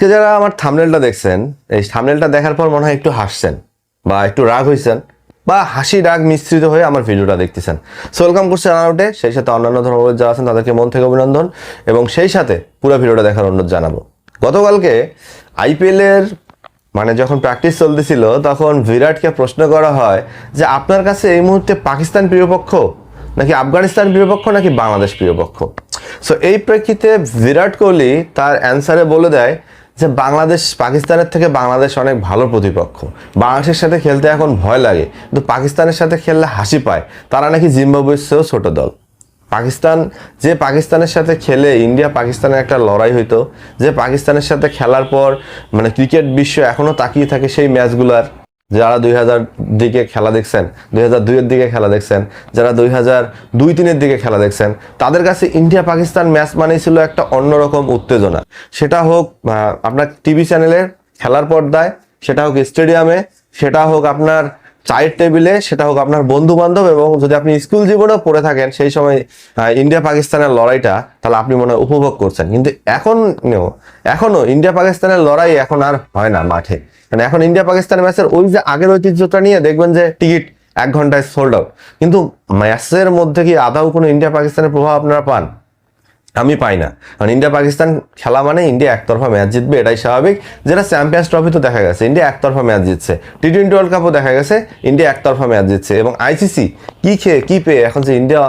আজকে যারা আমার থামনেলটা দেখছেন, এই থামনেলটা দেখার পর মনে হয় একটু হাসছেন বা একটু রাগ হয়েছেন বা হাসি, রাগ মিশ্রিত হয়ে আমার ভিডিওটা দেখতেছেন। সো ওয়েলকাম করছে রানাউটে সেই সাথে অন্যান্য ধর্মবল যারা আছেন তাদেরকে মন থেকে অভিনন্দন এবং সেই সাথে পুরো ভিডিওটা দেখার অনুরোধ জানাব। গতকালকে আইপিএলের মানে যখন প্র্যাকটিস চলতেছিল, তখন বিরাটকে প্রশ্ন করা হয় যে, আপনার কাছে এই মুহূর্তে পাকিস্তান প্রিয়পক্ষ নাকি আফগানিস্তান প্রিয়পক্ষ নাকি বাংলাদেশ প্রিয়পক্ষ সো এই প্রেক্ষিতে বিরাট কোহলি তার অ্যান্সারে বলে দেয় যে বাংলাদেশ, পাকিস্তানের থেকে বাংলাদেশ অনেক ভালো প্রতিপক্ষ। বাংলাদেশের সাথে খেলতে এখন ভয় লাগে, কিন্তু পাকিস্তানের সাথে খেললে হাসি পায়। তারা নাকি জিম্বাবুয়ের চেয়েও ছোট দল। পাকিস্তান, যে পাকিস্তানের সাথে খেলে ইন্ডিয়া পাকিস্তানের একটা লড়াই হইতো, যে পাকিস্তানের সাথে খেলার পর মানে ক্রিকেট বিশ্ব এখনও তাকিয়ে থাকে সেই ম্যাচগুলার যারা দুই হাজার দিকে খেলা দেখছেন, দুই হাজার দুইয়ের দিকে খেলা দেখছেন, যারা দুই হাজার দুই, তিনের দিকে খেলা দেখছেন, তাদের কাছে ইন্ডিয়া পাকিস্তান ম্যাচ মানেই ছিল একটা অন্যরকম উত্তেজনা। সেটা হোক আপনার টিভি চ্যানেলের খেলার পর্দায়, সেটা হোক স্টেডিয়ামে, সেটা হোক আপনার চায়ের টেবিলে সেটা হোক আপনার বন্ধু বান্ধব এবং যদি আপনি স্কুল জীবনেও পড়ে থাকেন, সেই সময় ইন্ডিয়া পাকিস্তানের লড়াইটা, তাহলে আপনি মনে হয় উপভোগ করছেন। কিন্তু এখন এখনও ইন্ডিয়া পাকিস্তানের লড়াই এখন আর হয় না মাঠে। মানে এখন ইন্ডিয়া পাকিস্তান ম্যাচের ওই যে আগের ঐতিহ্যটা নিয়ে দেখবেন যে টিকিট এক ঘন্টায় সোল্ড আউট কিন্তু ম্যাচের মধ্যে কি আদাও কোনো ইন্ডিয়া পাকিস্তানের প্রভাব আপনারা পান? আমি পাই না। কারণ ইন্ডিয়া পাকিস্তান খেলা মানে ইন্ডিয়া একতরফা ম্যাচ জিতবে, এটাই স্বাভাবিক। যেটা চ্যাম্পিয়ন্স ট্রফি তো দেখা গেছে, ইন্ডিয়া একতরফা ম্যাচ জিতছে। টি টোয়েন্টি ওয়ার্ল্ড কাপও দেখা গেছে, ইন্ডিয়া একতরফা ম্যাচ জিতছে। এবং আইসিসি কী খেয়ে, কী পেয়ে এখন যে ইন্ডিয়া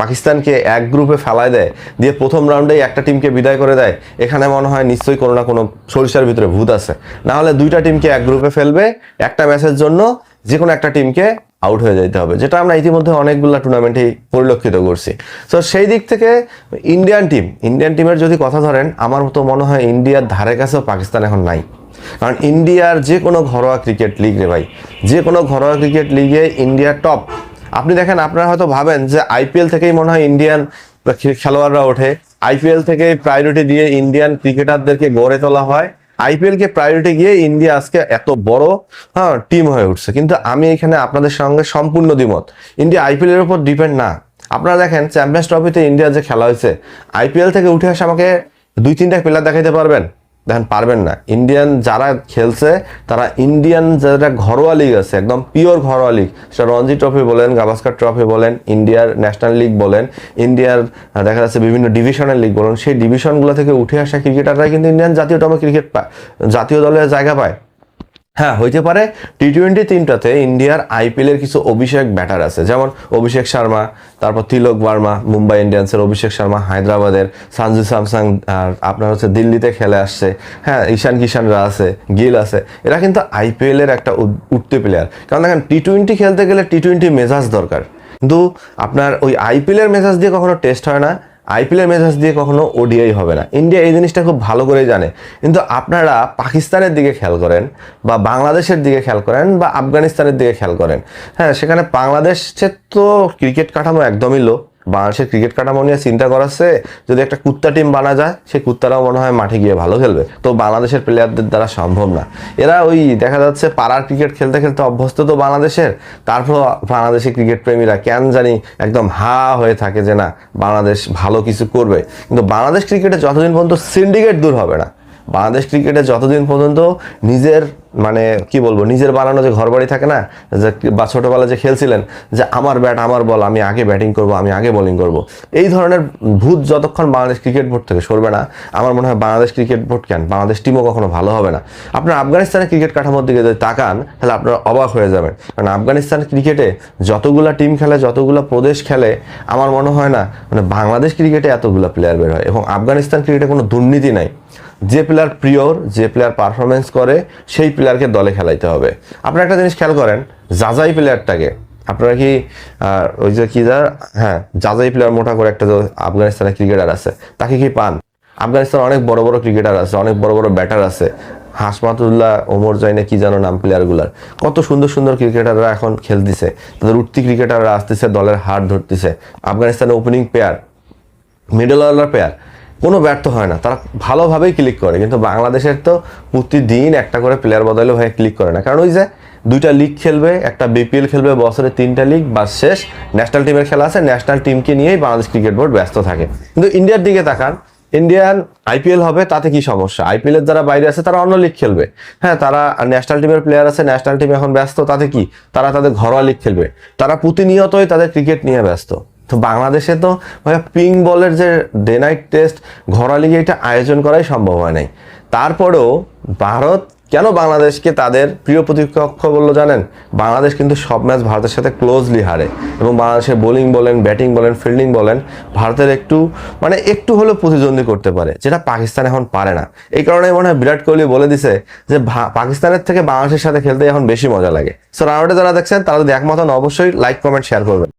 পাকিস্তানকে এক গ্রুপে ফেলায় দেয়, দিয়ে প্রথম রাউন্ডেই একটা টিমকে বিদায় করে দেয়, এখানে মনে হয় নিশ্চয়ই কোনো না কোনো সরিষার ভিতরে ভূত আছে। না হলে দুইটা টিমকে এক গ্রুপে ফেলবে, একটা ম্যাচের জন্য যে কোনো একটা টিমকে আউট হয়ে যেতে হবে, যেটা আমরা ইতিমধ্যে অনেকগুলো টুর্নামেন্টেই পরিলক্ষিত করছি। তো সেই দিক থেকে ইন্ডিয়ান টিম ইন্ডিয়ান টিমের যদি কথা ধরেন, আমার মতো মনে হয় ইন্ডিয়ার ধারে কাছেও পাকিস্তান এখন নাই। কারণ ইন্ডিয়ার যে কোনো ঘরোয়া ক্রিকেট লিগ রে ভাই, যে কোনো ঘরোয়া ক্রিকেট লিগে ইন্ডিয়া টপ আপনি দেখেন, আপনারা হয়তো ভাবেন যে আইপিএল থেকেই মনে হয় ইন্ডিয়ান খেলোয়াড়রা ওঠে। আইপিএল থেকে প্রায়োরিটি দিয়ে ইন্ডিয়ান ক্রিকেটারদেরকে গড়ে তোলা হয়। আইপিএল কে প্রায়োরিটি গিয়ে ইন্ডিয়া আজকে এত বড় হ্যাঁ টিম হয়ে উঠছে। কিন্তু আমি এখানে আপনাদের সঙ্গে সম্পূর্ণ দ্বিমত। ইন্ডিয়া আইপিএল এর উপর ডিপেন্ড না। আপনারা দেখেন চ্যাম্পিয়ন্স ট্রফিতে ইন্ডিয়া যে খেলা হয়েছে, আইপিএল থেকে উঠে আসে আমাকে দুই তিনটা প্লেয়ার দেখাইতে পারবেন? দেখেন পারবেন না। ইন্ডিয়ান যারা খেলছে, তারা ইন্ডিয়ান যারা ঘরোয়া লিগ আছে, একদম পিওর ঘরোয়া লিগ সেটা রঞ্জি ট্রফি বলেন, গাভাস্কার ট্রফি বলেন ইন্ডিয়ার ন্যাশনাল লিগ বলেন ইন্ডিয়ার দেখা যাচ্ছে বিভিন্ন ডিভিশনের লিগ বলেন, সেই ডিভিশনগুলো থেকে উঠে আসা ক্রিকেটাররাই কিন্তু ইন্ডিয়ান জাতীয় টমে ক্রিকেট পায় জাতীয় দলের জায়গা পায়। হ্যাঁ হইতে পারে। টি টোয়েন্টি টিমটাতে ইন্ডিয়ার আইপিএল এর কিছু অভিষেক ব্যাটার আছে। যেমন অভিষেক শর্মা, তারপর তিলক বার্মা, মুম্বাই ইন্ডিয়ান্সের অভিষেক শর্মা, হায়দ্রাবাদের সানজু স্যামসাং, আর আপনার হচ্ছে দিল্লিতে খেলে আসছে। হ্যাঁ ঈশান কিষানরা আছে, গিল আছে। এরা কিন্তু আইপিএল এর একটা উঠতে প্লেয়ার কারণ দেখেন টি টোয়েন্টি খেলতে গেলে টি টোয়েন্টি মেজাজ দরকার। কিন্তু আপনার ওই আইপিএল এর মেজাজ দিয়ে কখনো টেস্ট হয় না। আইপিএল এর মেজাজ দিয়ে কখনো ওডিআই হবে না। ইন্ডিয়া এই জিনিসটা খুব ভালো করে জানে। কিন্তু আপনারা পাকিস্তানের দিকে খেয়াল করেন বা বাংলাদেশের দিকে খেয়াল করেন বা আফগানিস্তানের দিকে খেয়াল করেন। হ্যাঁ সেখানে বাংলাদেশের তো ক্রিকেট কাঠামো একদমই লো বাংলাদেশের ক্রিকেট কাঠামো নিয়ে চিন্তা করাচ্ছে যদি একটা কুত্তা টিম বানা যায়, সেই কুত্তারাও মনে হয় মাঠে গিয়ে ভালো খেলবে। তো বাংলাদেশের প্লেয়ারদের দ্বারা সম্ভব না। এরা ওই দেখা যাচ্ছে পাড়ার ক্রিকেট খেলতে খেলতে অভ্যস্ত তো বাংলাদেশের তারপর বাংলাদেশের ক্রিকেট প্রেমীরা কেন জানি একদম হা হয়ে থাকে যে না, বাংলাদেশ ভালো কিছু করবে। কিন্তু বাংলাদেশ ক্রিকেটে যতদিন পর্যন্ত সিন্ডিকেট দূর হবে না, বাংলাদেশ ক্রিকেটে যতদিন পর্যন্ত নিজের মানে কি বলব, নিজের বানানো যে ঘর বাড়ি থাকে না, যে বা ছোটবেলায় যে খেলছিলেন, যে আমার ব্যাট আমার বল আমি আগে ব্যাটিং করব, আমি আগে বোলিং করব। এই ধরনের ভূত যতক্ষণ বাংলাদেশ ক্রিকেট বোর্ড থেকে সরবে না, আমার মনে হয় বাংলাদেশ ক্রিকেট বোর্ড কেন, বাংলাদেশ টিমও কখনো ভালো হবে না। আপনার আফগানিস্তানের ক্রিকেট কাঠামোর দিকে যদি তাকান, তাহলে আপনারা অবাক হয়ে যাবেন। কারণ আফগানিস্তান ক্রিকেটে যতগুলা টিম খেলে, যতগুলা প্রদেশ খেলে, আমার মনে হয় না মানে বাংলাদেশ ক্রিকেটে এতগুলা প্লেয়ার বের হয়। এবং আফগানিস্তান ক্রিকেটে কোনো দুর্নীতি নাই। যে প্লেয়ার প্রিয়র যে প্লেয়ার পারফরমেন্স করে, সেই প্লেয়ারকে দলে খেলাইতে হবে। আপনারা একটা জিনিস খেয়াল করেন জাজাই প্লেয়ারটাকে আপনারা কি ওই যে কি যা হ্যাঁ জাজাই প্লেয়ার মোটা করে একটা আফগানিস্তানের ক্রিকেটার আছে, তাকে কি পান? আফগানিস্তান অনেক বড় বড় ক্রিকেটার আছে, অনেক বড় বড় ব্যাটার আছে। হাসমাতুল্লাহ, ওমর জাইনে কি জানো নাম প্লেয়ারগুলার কত সুন্দর সুন্দর ক্রিকেটাররা এখন খেলতেছে তাদের উঠতি ক্রিকেটাররা আসতেছে, দলের হার ধরতেছে। আফগানিস্তানের opening pair middle order pair কোনো ব্যর্থ হয় না। তারা ভালোভাবেই ক্লিক করে। কিন্তু বাংলাদেশের তো প্রতিদিন একটা করে প্লেয়ার বদলে ভাই ক্লিক করে না। কারণ ওই যে দুইটা লিগ খেলবে, একটা বিপিএল খেলবে, বছরে তিনটা লিগ বা শেষ। ন্যাশনাল টিমের খেলা আছে ন্যাশনাল টিমকে নিয়েই বাংলাদেশ ক্রিকেট বোর্ড ব্যস্ত থাকে। কিন্তু ইন্ডিয়ার দিকে তাকান, ইন্ডিয়ান আইপিএল হবে, তাতে কি সমস্যা? আইপিএল এর যারা বাইরে আছে, তারা অন্য লিগ খেলবে। হ্যাঁ তারা ন্যাশনাল টিমের প্লেয়ার আছে ন্যাশনাল টিম এখন ব্যস্ত, তাতে কি? তারা তাদের ঘরোয়া লিগ খেলবে। তারা প্রতিনিয়তই তাদের ক্রিকেট নিয়ে ব্যস্ত। তো বাংলাদেশে তো ভাইয়া পিং বলের যে ডে নাইট টেস্ট ঘরোয়া লিগে এটা আয়োজন করাই সম্ভব হয় নাই। তারপরেও ভারত কেন বাংলাদেশকে তাদের প্রিয় প্রতিপক্ষ বলল জানেন? বাংলাদেশ কিন্তু সব ম্যাচ ভারতের সাথে ক্লোজলি হারে এবং বাংলাদেশের বোলিং বলেন ব্যাটিং বলেন ফিল্ডিং বলেন, ভারতের একটু মানে একটু হলেও প্রতিদ্বন্দ্বী করতে পারে, যেটা পাকিস্তান এখন পারে না। এই কারণে মনে হয় বিরাট কোহলি বলে দিছে যে পাকিস্তানের থেকে বাংলাদেশের সাথে খেলতে এখন বেশি মজা লাগে। সো রাউন্ডে যারা দেখছেন, তারা যদি একমত অবশ্যই লাইক কমেন্ট শেয়ার করবেন।